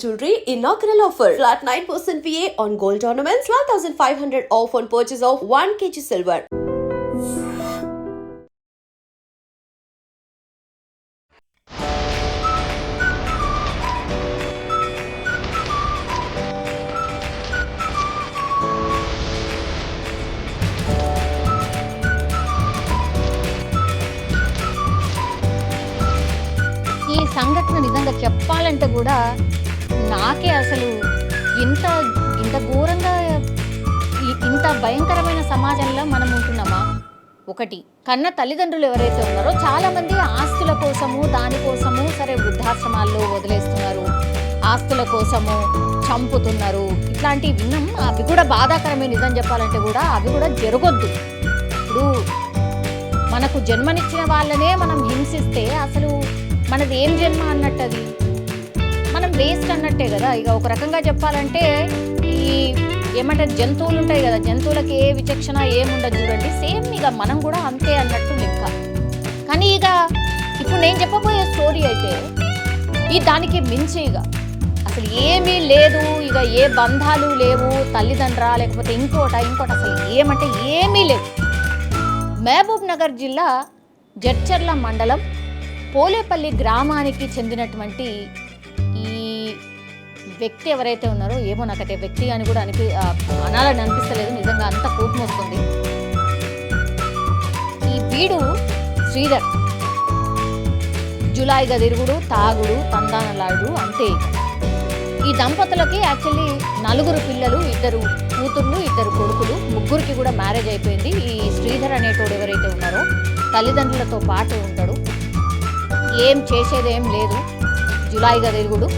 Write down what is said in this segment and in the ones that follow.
Jewelry inaugural offer. Flat 9% VA on gold ornaments, 12,500 off on purchase of 1 kg silver. ఈ సంఘటన నిజంగా చెప్పాలంటే కూడా నాకే అసలు ఇంత ఇంత ఘోరంగా ఇంత భయంకరమైన సమాజంలో మనం ఉంటున్నామా? ఒకటి కన్న తల్లిదండ్రులు ఎవరైతే ఉన్నారో చాలామంది ఆస్తుల కోసము దానికోసము సరే వృద్ధాశ్రమాల్లో వదిలేస్తున్నారు. ఆస్తుల కోసము చంపుతున్నారు. ఇట్లాంటివి విన్నాం. అవి కూడా బాధాకరమే నిజం చెప్పాలంటే కూడా అవి కూడా జరగొద్దు. ఇప్పుడు మనకు జన్మనిచ్చిన వాళ్ళనే మనం హింసిస్తే అసలు మనది ఏం జన్మ అన్నట్టు అది మనం వేస్ట్ అన్నట్టే కదా. ఇక ఒక రకంగా చెప్పాలంటే ఈ ఏమంటారు జంతువులు ఉంటాయి కదా. జంతువులకి ఏ విచక్షణ ఏముండదు చూడండి. సేమ్ ఇక మనం కూడా అంతే అన్నట్టు లెక్క. కానీ ఇక ఇప్పుడు నేను చెప్పబోయే స్టోరీ అయితే ఈ దానికి మించి ఇక. అసలు ఏమీ లేదు. ఇక ఏ బంధాలు లేవు. తల్లిదండ్రా లేకపోతే ఇంకోట ఇంకోట అసలు ఏమంటే ఏమీ లేవు. మహబూబ్ నగర్ జిల్లా జడ్చర్ల మండలం పోలేపల్లి గ్రామానికి చెందినటువంటి వ్యక్తి ఎవరైతే ఉన్నారో ఏమో నాకైతే వ్యక్తి అని కూడా అనిపి అనాలని అనిపిస్తలేదు. నిజంగా అంత కోపం వస్తుంది. ఈ వీడు శ్రీధర్. జులాయిగా తిరుగుడు తాగుడు తందానలాడు అంతే. ఈ దంపతులకి యాక్చువల్లీ నలుగురు పిల్లలు ఇద్దరు కూతుర్లు ఇద్దరు కొడుకులు ముగ్గురికి కూడా మ్యారేజ్ అయిపోయింది. ఈ శ్రీధర్ అనేటోడు ఎవరైతే ఉన్నారో తల్లిదండ్రులతో పాటు ఉంటాడు. ఏం చేసేదేం లేదు. జులాయిగా తిరుగుడు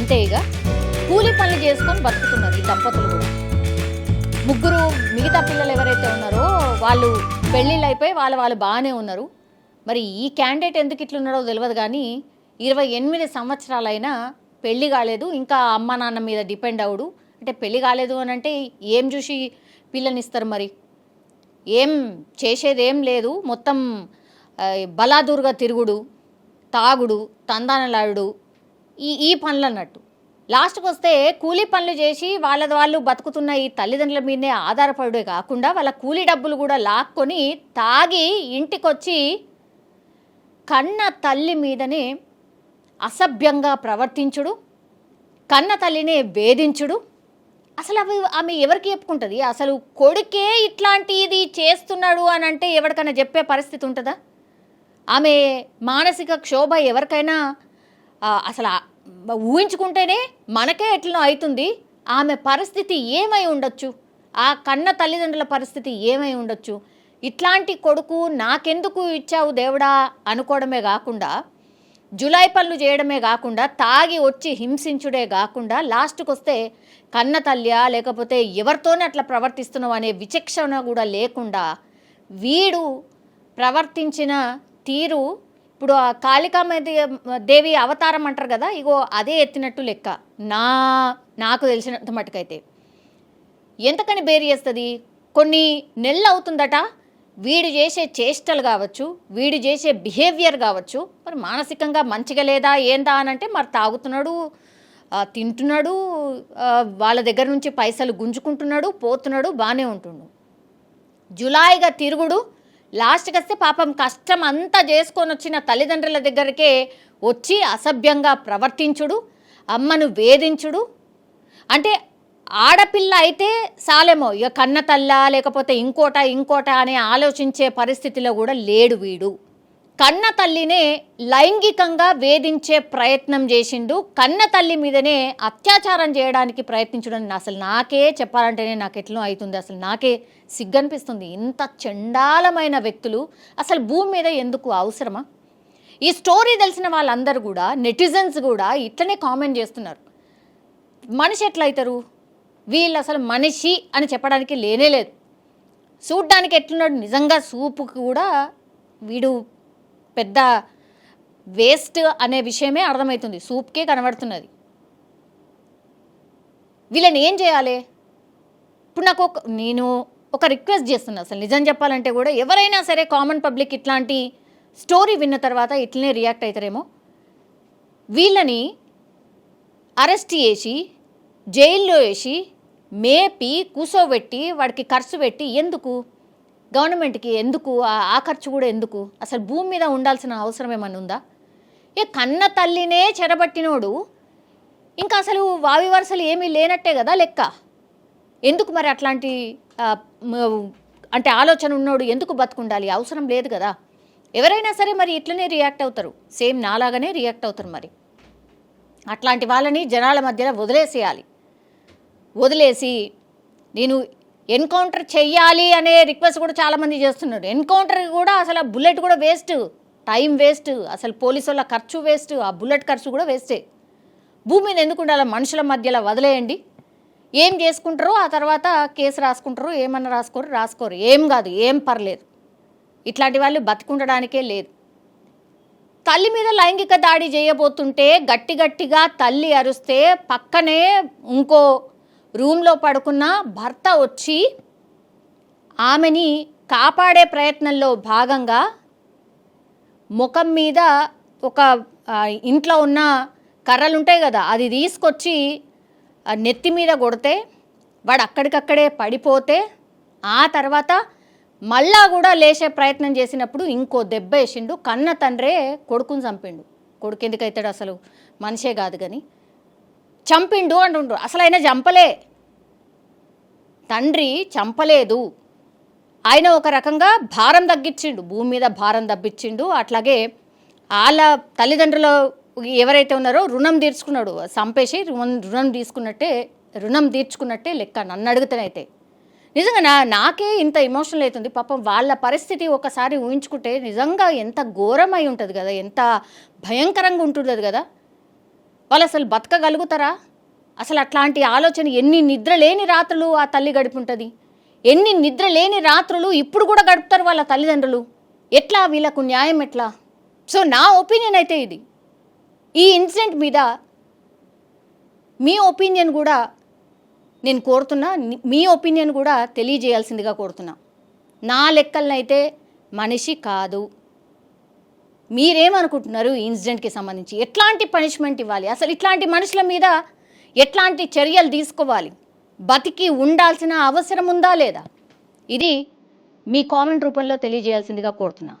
అంతే ఇక. కూలి పనులు చేసుకొని బతుకుతున్నారు ఈ దంపతులు కూడా. ముగ్గురు మిగతా పిల్లలు ఎవరైతే ఉన్నారో వాళ్ళు పెళ్ళిళ్ళు అయిపోయి వాళ్ళు వాళ్ళు బాగానే ఉన్నారు. మరి ఈ క్యాండిడేట్ ఎందుకు ఇట్లున్నాడో తెలియదు కానీ ఇరవై ఎనిమిది సంవత్సరాలైనా పెళ్ళి కాలేదు ఇంకా అమ్మ నాన్న మీద డిపెండ్ అవుడు. అంటే పెళ్ళి కాలేదు అని అంటే ఏం చూసి పిల్లనిస్తారు మరి? ఏం చేసేదేం లేదు. మొత్తం ఆ, బలాదూరుగా తిరుగుడు తాగుడు తందానలాడు ఈ ఈ పనులు అన్నట్టు లాస్ట్కి వస్తే కూలీ పనులు చేసి వాళ్ళ వాళ్ళు బతుకుతున్న ఈ తల్లిదండ్రుల మీదనే ఆధారపడే కాకుండా వాళ్ళ కూలీ డబ్బులు కూడా లాక్కొని తాగి ఇంటికొచ్చి కన్న తల్లి మీదనే అసభ్యంగా ప్రవర్తించుడు కన్న తల్లినే వేధించుడు. అసలు అవి ఆమె ఎవరికి చెప్పుకుంటుంది? అసలు కొడుకే ఇట్లాంటిది చేస్తున్నాడు అని అంటే ఎవరికైనా చెప్పే పరిస్థితి ఉంటుందా? ఆమె మానసిక క్షోభ ఎవరికైనా అసలు ఊహించుకుంటేనే మనకే ఎట్లా అవుతుంది ఆమె పరిస్థితి ఏమై ఉండొచ్చు? ఆ కన్న తల్లిదండ్రుల పరిస్థితి ఏమై ఉండొచ్చు? ఇట్లాంటి కొడుకు నాకెందుకు ఇచ్చావు దేవుడా? అనుకోవడమే కాకుండా జులై పనులు చేయడమే కాకుండా తాగి వచ్చి హింసించుడే కాకుండా లాస్ట్కి వస్తే కన్న తల్లియా? లేకపోతే ఎవరితోనే అట్లా ప్రవర్తిస్తున్నావు అనే విచక్షణ కూడా లేకుండా వీడు ప్రవర్తించిన తీరు ఇప్పుడు ఆ కాళికామ దేవి అవతారం అంటారు కదా ఇగో అదే ఎత్తినట్టు లెక్క. నా నాకు తెలిసినంత మటుకైతే. ఎంతకని బేరి చేస్తుంది? కొన్ని నెలలు అవుతుందట వీడు చేసే చేష్టలు కావచ్చు వీడు చేసే బిహేవియర్ కావచ్చు మరి మానసికంగా మంచిగా లేదా ఏందా అని అంటే మరి తాగుతున్నాడు తింటున్నాడు వాళ్ళ దగ్గర నుంచి పైసలు గుంజుకుంటున్నాడు పోతున్నాడు బాగానే ఉంటుండు. జులాయిగా తిరుగుడు లాస్ట్కి వస్తే పాపం కష్టం అంతా చేసుకొని వచ్చిన తల్లిదండ్రుల దగ్గరికే వచ్చి అసభ్యంగా ప్రవర్తించుడు అమ్మను వేధించుడు. అంటే ఆడపిల్ల అయితే సాలేమో ఇక కన్న తల్ల లేకపోతే ఇంకోట ఇంకోట అని ఆలోచించే పరిస్థితిలో కూడా లేడు వీడు. కన్న తల్లినే లైంగికంగా వేధించే ప్రయత్నం చేసిండు. కన్న తల్లి మీదనే అత్యాచారం చేయడానికి ప్రయత్నించడం అసలు నాకే చెప్పాలంటేనే నాకు ఎట్లా అవుతుంది అసలు నాకే సిగ్గనిపిస్తుంది. ఇంత చండాలమైన వ్యక్తులు అసలు భూమి మీద ఎందుకు అవసరమా? ఈ స్టోరీ తెలిసిన వాళ్ళందరూ కూడా నెటిజన్స్ కూడా ఇట్లనే కామెంట్ చేస్తున్నారు. మనిషి ఎట్లయితారు? వీళ్ళు అసలు మనిషి అని చెప్పడానికి లేనే లేదు. చూడ్డానికి ఎట్లున్నాడు? నిజంగా సూపు కూడా వీడు పెద్ద వేస్ట్ అనే విషయమే అర్థమవుతుంది. సూప్కే కనబడుతున్నది. వీళ్ళని ఏం చేయాలి? ఇప్పుడు నాకు ఒక నేను ఒక రిక్వెస్ట్ చేస్తున్నా. అసలు నిజం చెప్పాలంటే కూడా ఎవరైనా సరే కామన్ పబ్లిక్ ఇట్లాంటి స్టోరీ విన్న తర్వాత ఇట్లనే రియాక్ట్ అవుతారేమో వీళ్ళని అరెస్ట్ చేసి జైల్లో వేసి మేపి కూసోబెట్టి వాడికి ఖర్చు పెట్టి ఎందుకు? గవర్నమెంట్కి ఎందుకు? ఆ- ఆ ఖర్చు కూడా ఎందుకు? అసలు భూమి మీద ఉండాల్సిన అవసరం ఏమైనా ఉందా? ఏ కన్న తల్లినే చెరబట్టినోడు ఇంకా అసలు వావి వరుసలు ఏమీ లేనట్టే కదా లెక్క. ఎందుకు మరి అట్లాంటి అంటే ఆలోచన ఉన్నోడు ఎందుకు బతుకుండాలి? అవసరం లేదు కదా. ఎవరైనా సరే మరి ఇట్లనే రియాక్ట్ అవుతారు. సేమ్ నాలాగానే రియాక్ట్ అవుతారు మరి. అట్లాంటి వాళ్ళని జనాల మధ్యలో వదిలేసేయాలి. వదిలేసి నేను ఎన్కౌంటర్ చెయ్యాలి అనే రిక్వెస్ట్ కూడా చాలామంది చేస్తున్నారు. ఎన్కౌంటర్ కూడా అసలు ఆ బుల్లెట్ కూడా వేస్ట్. Time waste. అసలు పోలీసు వాళ్ళ ఖర్చు వేస్ట్. ఆ బుల్లెట్ ఖర్చు కూడా వేస్టే. భూమి మీద ఎందుకు ఉండాలి? మనుషుల మధ్యలో వదిలేయండి. ఏం చేసుకుంటారో ఆ తర్వాత కేసు రాసుకుంటారు ఏమన్నా రాసుకోరు రాసుకోరు. ఏం కాదు ఏం పర్లేదు. ఇట్లాంటి వాళ్ళు బతికుండడానికే లేదు. తల్లి మీద లైంగిక దాడి చేయబోతుంటే గట్టి గట్టిగా తల్లి అరుస్తే పక్కనే ఇంకో రూమ్లో పడుకున్న భర్త వచ్చి ఆమెని కాపాడే ప్రయత్నంలో భాగంగా ముఖం మీద ఒక ఇంట్లో ఉన్న కర్రలు ఉంటాయి కదా అది తీసుకొచ్చి నెత్తి మీద కొడితే వాడు అక్కడికక్కడే పడిపోతే ఆ తర్వాత మళ్ళా కూడా లేచే ప్రయత్నం చేసినప్పుడు ఇంకో దెబ్బ వేసిండు కన్న తండ్రే కొడుకుని చంపిండు. కొడుకు ఎందుకు అవుతాడు అసలు? మనిషే కాదు కానీ చంపిండు అంటుండ్రు. అసలు ఆయన చంపలే. తండ్రి చంపలేదు. ఆయన ఒక రకంగా భారం తగ్గించిండు. భూమి మీద భారం తగ్గించిండు. అట్లాగే వాళ్ళ తల్లిదండ్రులు ఎవరైతే ఉన్నారో రుణం తీర్చుకున్నాడు. చంపేసి రుణం రుణం తీసుకున్నట్టే రుణం తీర్చుకున్నట్టే లెక్క నన్ను అడుగుతానైతే నిజంగా నా నాకే ఇంత ఎమోషనల్ అవుతుంది. పాపం వాళ్ళ పరిస్థితి ఒకసారి ఊహించుకుంటే నిజంగా ఎంత ఘోరమై ఉంటుంది కదా ఎంత భయంకరంగా ఉంటుంది కదా. వాళ్ళు అసలు బతకగలుగుతారా? అసలు అట్లాంటి ఆలోచన ఎన్ని నిద్ర లేని రాత్రులు ఆ తల్లి గడుపుంటుంది? ఎన్ని నిద్ర లేని రాత్రులు ఇప్పుడు కూడా గడుపుతారు వాళ్ళ తల్లిదండ్రులు? ఎట్లా? వీళ్ళకు న్యాయం ఎట్లా? సో నా ఒపీనియన్ అయితే ఇది. ఈ ఇన్సిడెంట్ మీద మీ ఒపీనియన్ కూడా నేను కోరుతున్నా మీ ఒపీనియన్ కూడా తెలియజేయాల్సిందిగా కోరుతున్నా. నా లెక్కలనైతే మనిషి కాదు. మీరేమనుకుంటున్నారు ఈ ఇన్సిడెంట్కి సంబంధించి? ఎట్లాంటి పనిష్మెంట్ ఇవ్వాలి? అసలు ఇట్లాంటి మనుషుల మీద ఎట్లాంటి చర్యలు తీసుకోవాలి? బతికి ఉండాల్సిన అవసరం ఉందా లేదా? ఇది మీ కామెంట్ రూపంలో తెలియజేయాల్సిందిగా కోరుతున్నాను